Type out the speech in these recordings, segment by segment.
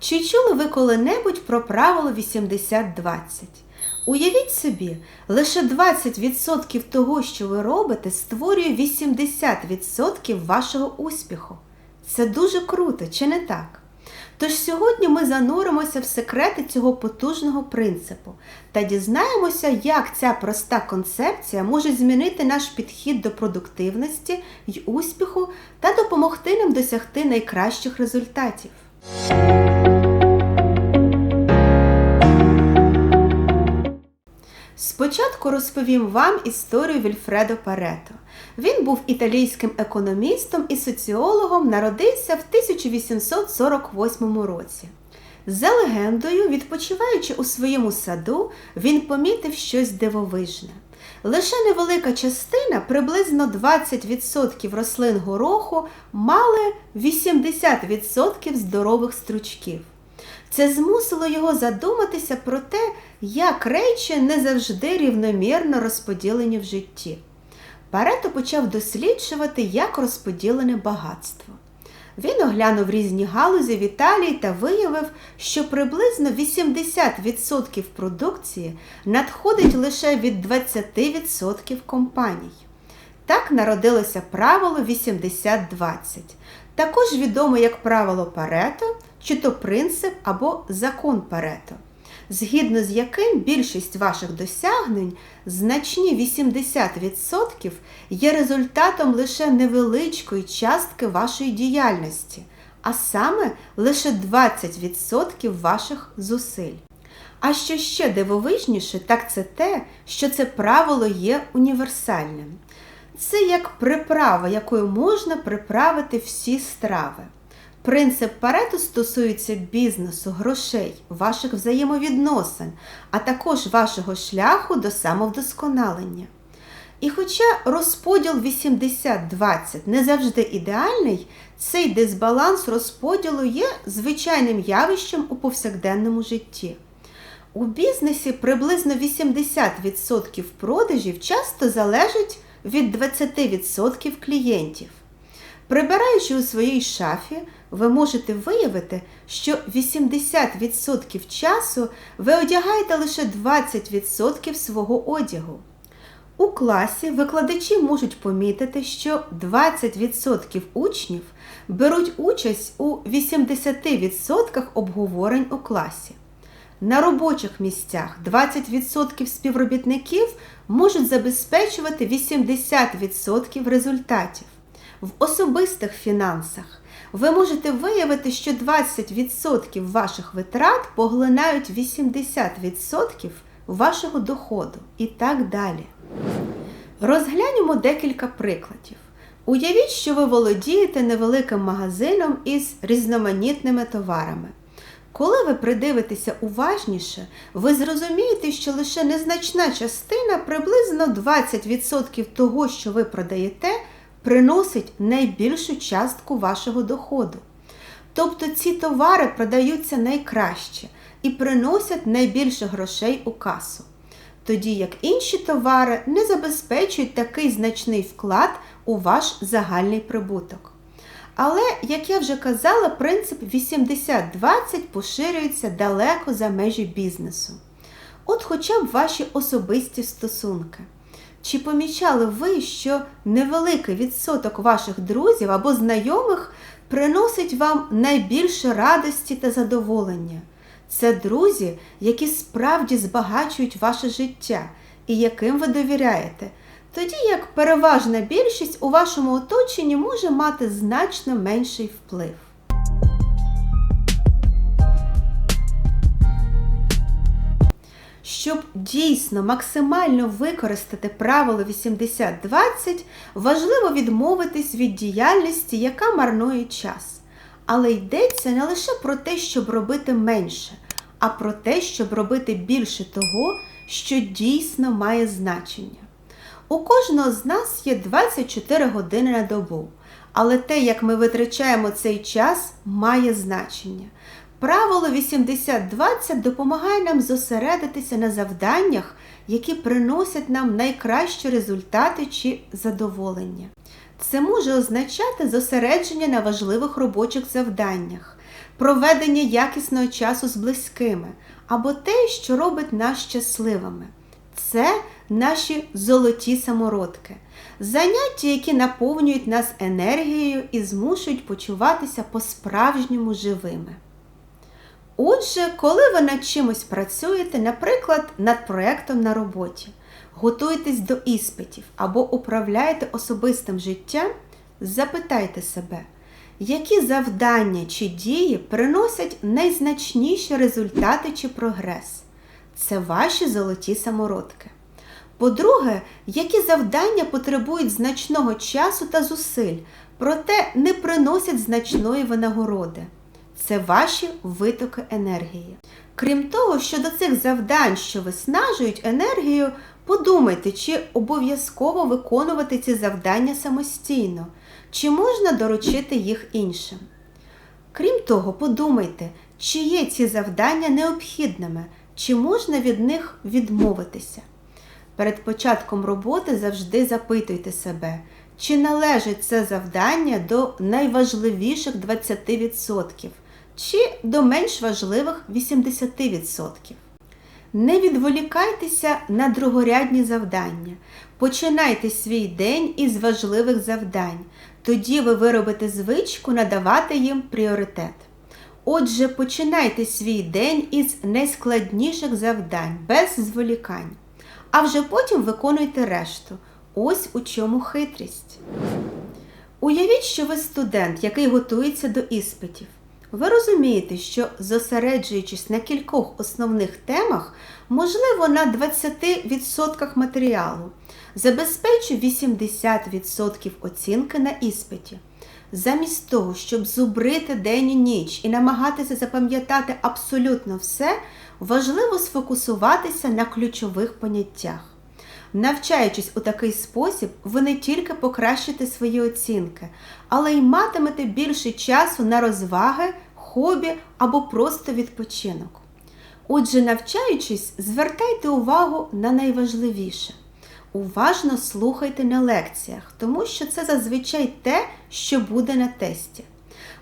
Чи чули ви коли-небудь про правило 80-20? Уявіть собі, лише 20% того, що ви робите, створює 80% вашого успіху. Це дуже круто, чи не так? Тож сьогодні ми зануримося в секрети цього потужного принципу та дізнаємося, як ця проста концепція може змінити наш підхід до продуктивності й успіху та допомогти нам досягти найкращих результатів. Спочатку розповім вам історію Вільфредо Парето. Він був італійським економістом і соціологом, народився в 1848 році. За легендою, відпочиваючи у своєму саду, він помітив щось дивовижне. Лише невелика частина, приблизно 20% рослин гороху, мали 80% здорових стручків. Це змусило його задуматися про те, як речі не завжди рівномірно розподілені в житті. Парето почав досліджувати, як розподілене багатство. Він оглянув різні галузі в Італії та виявив, що приблизно 80% продукції надходить лише від 20% компаній. Так народилося правило 80-20, також відоме як правило Парето, чи то принцип або закон Парето згідно з яким більшість ваших досягнень, значні 80%, є результатом лише невеличкої частки вашої діяльності, а саме лише 20% ваших зусиль. А що ще дивовижніше, так це те, що це правило є універсальним. Це як приправа, якою можна приправити всі страви. Принцип Парето стосується бізнесу, грошей, ваших взаємовідносин, а також вашого шляху до самовдосконалення. І хоча розподіл 80-20 не завжди ідеальний, цей дисбаланс розподілу є звичайним явищем у повсякденному житті. У бізнесі приблизно 80% продажів часто залежать від 20% клієнтів. Прибираючи у своїй шафі, ви можете виявити, що 80% часу ви одягаєте лише 20% свого одягу. У класі викладачі можуть помітити, що 20% учнів беруть участь у 80% обговорень у класі. На робочих місцях 20% співробітників можуть забезпечувати 80% результатів. В особистих фінансах ви можете виявити, що 20% ваших витрат поглинають 80% вашого доходу і так далі. Розглянемо декілька прикладів. Уявіть, що ви володієте невеликим магазином із різноманітними товарами. Коли ви придивитеся уважніше, ви зрозумієте, що лише незначна частина, приблизно 20% того, що ви продаєте, приносить найбільшу частку вашого доходу. Тобто ці товари продаються найкраще і приносять найбільше грошей у касу. Тоді як інші товари не забезпечують такий значний вклад у ваш загальний прибуток. Але, як я вже казала, принцип 80-20 поширюється далеко за межі бізнесу. От хоча б ваші особисті стосунки. Чи помічали ви, що невеликий відсоток ваших друзів або знайомих приносить вам найбільше радості та задоволення? Це друзі, які справді збагачують ваше життя і яким ви довіряєте, тоді як переважна більшість у вашому оточенні може мати значно менший вплив. Щоб дійсно максимально використати правило 80-20, важливо відмовитись від діяльності, яка марнує час. Але йдеться не лише про те, щоб робити менше, а про те, щоб робити більше того, що дійсно має значення. У кожного з нас є 24 години на добу, але те, як ми витрачаємо цей час, має значення. Правило 80-20 допомагає нам зосередитися на завданнях, які приносять нам найкращі результати чи задоволення. Це може означати зосередження на важливих робочих завданнях, проведення якісного часу з близькими або те, що робить нас щасливими. Це наші золоті самородки, заняття, які наповнюють нас енергією і змушують почуватися по-справжньому живими. Отже, коли ви над чимось працюєте, наприклад, над проєктом на роботі, готуєтесь до іспитів або управляєте особистим життям, запитайте себе, які завдання чи дії приносять найзначніші результати чи прогрес. Це ваші золоті самородки. По-друге, які завдання потребують значного часу та зусиль, проте не приносять значної винагороди. Це ваші витоки енергії. Крім того, щодо цих завдань, що виснажують енергію, подумайте, чи обов'язково виконувати ці завдання самостійно, чи можна доручити їх іншим. Крім того, подумайте, чи є ці завдання необхідними, чи можна від них відмовитися. Перед початком роботи завжди запитуйте себе, чи належить це завдання до найважливіших 20%, чи до менш важливих 80%. Не відволікайтеся на другорядні завдання. Починайте свій день із важливих завдань. Тоді ви виробите звичку надавати їм пріоритет. Отже, починайте свій день із найскладніших завдань, без зволікань. А вже потім виконуйте решту. Ось у чому хитрість. Уявіть, що ви студент, який готується до іспитів. Ви розумієте, що зосереджуючись на кількох основних темах, можливо, на 20% матеріалу, забезпечу 80% оцінки на іспиті. Замість того, щоб зубрити день і ніч і намагатися запам'ятати абсолютно все, важливо сфокусуватися на ключових поняттях. Навчаючись у такий спосіб, ви не тільки покращите свої оцінки, але й матимете більше часу на розваги, хобі або просто відпочинок. Отже, навчаючись, звертайте увагу на найважливіше. Уважно слухайте на лекціях, тому що це зазвичай те, що буде на тесті.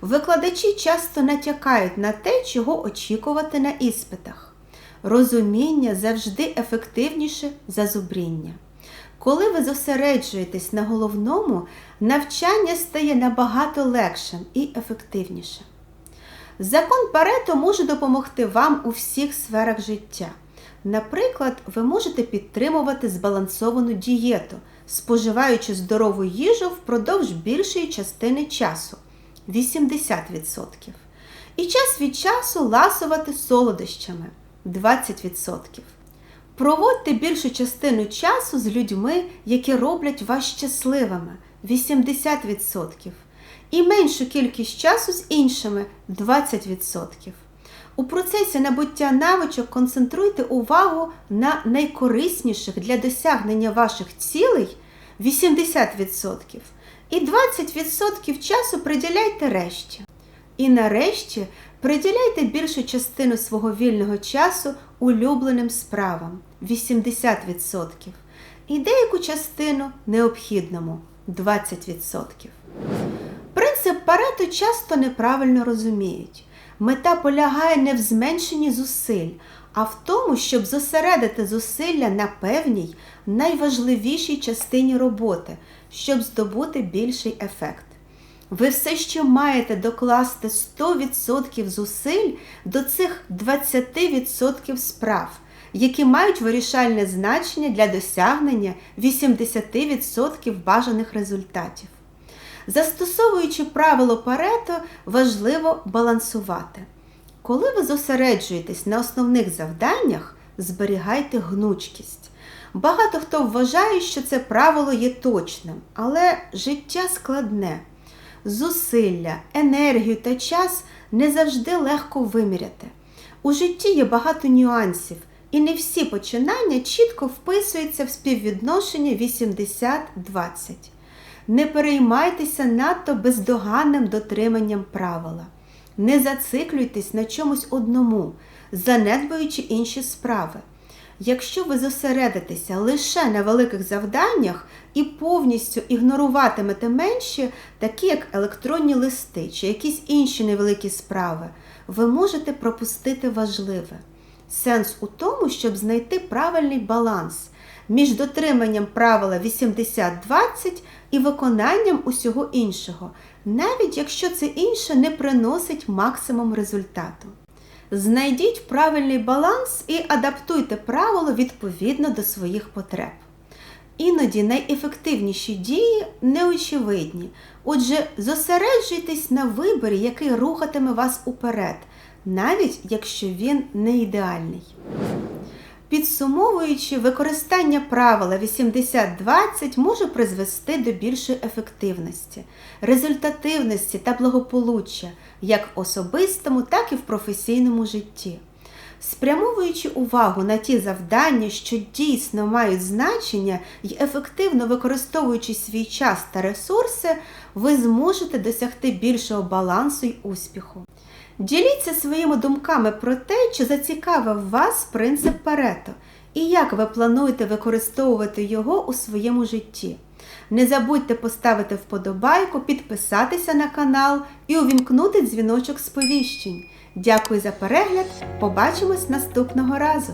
Викладачі часто натякають на те, чого очікувати на іспитах. Розуміння завжди ефективніше за зубріння. Коли ви зосереджуєтесь на головному, навчання стає набагато легшим і ефективнішим. Закон Парето може допомогти вам у всіх сферах життя. Наприклад, ви можете підтримувати збалансовану дієту, споживаючи здорову їжу впродовж більшої частини часу 80%. І час від часу ласувати солодощами 20%. Проводьте більшу частину часу з людьми, які роблять вас щасливими 80%. І меншу кількість часу з іншими 20%. У процесі набуття навичок концентруйте увагу на найкорисніших для досягнення ваших цілей 80%. І 20% часу приділяйте решті. І нарешті приділяйте більшу частину свого вільного часу улюбленим справам 80%. І деяку частину необхідному 20%. Принцип Парето часто неправильно розуміють. Мета полягає не в зменшенні зусиль, а в тому, щоб зосередити зусилля на певній найважливішій частині роботи, щоб здобути більший ефект. Ви все ще маєте докласти 100% зусиль до цих 20% справ, які мають вирішальне значення для досягнення 80% бажаних результатів. Застосовуючи правило Парето, важливо балансувати. Коли ви зосереджуєтесь на основних завданнях, зберігайте гнучкість. Багато хто вважає, що це правило є точним, але життя складне. Зусилля, енергію та час не завжди легко виміряти. У житті є багато нюансів, і не всі починання чітко вписуються в співвідношення 80-20. Не переймайтеся надто бездоганним дотриманням правила. Не зациклюйтесь на чомусь одному, занедбуючи інші справи. Якщо ви зосередитеся лише на великих завданнях і повністю ігноруватимете менші, такі як електронні листи чи якісь інші невеликі справи, ви можете пропустити важливе. Сенс у тому, щоб знайти правильний баланс між дотриманням правила 80-20 і виконанням усього іншого, навіть якщо це інше не приносить максимум результату. Знайдіть правильний баланс і адаптуйте правило відповідно до своїх потреб. Іноді найефективніші дії неочевидні. Отже, зосереджуйтесь на виборі, який рухатиме вас уперед, навіть якщо він не ідеальний. Підсумовуючи, використання правила 80-20 може призвести до більшої ефективності, результативності та благополуччя як в особистому, так і в професійному житті. Спрямовуючи увагу на ті завдання, що дійсно мають значення і ефективно використовуючи свій час та ресурси, ви зможете досягти більшого балансу й успіху. Діліться своїми думками про те, чи зацікавив вас принцип Парето і як ви плануєте використовувати його у своєму житті. Не забудьте поставити вподобайку, підписатися на канал і увімкнути дзвіночок сповіщень. Дякую за перегляд! Побачимось наступного разу!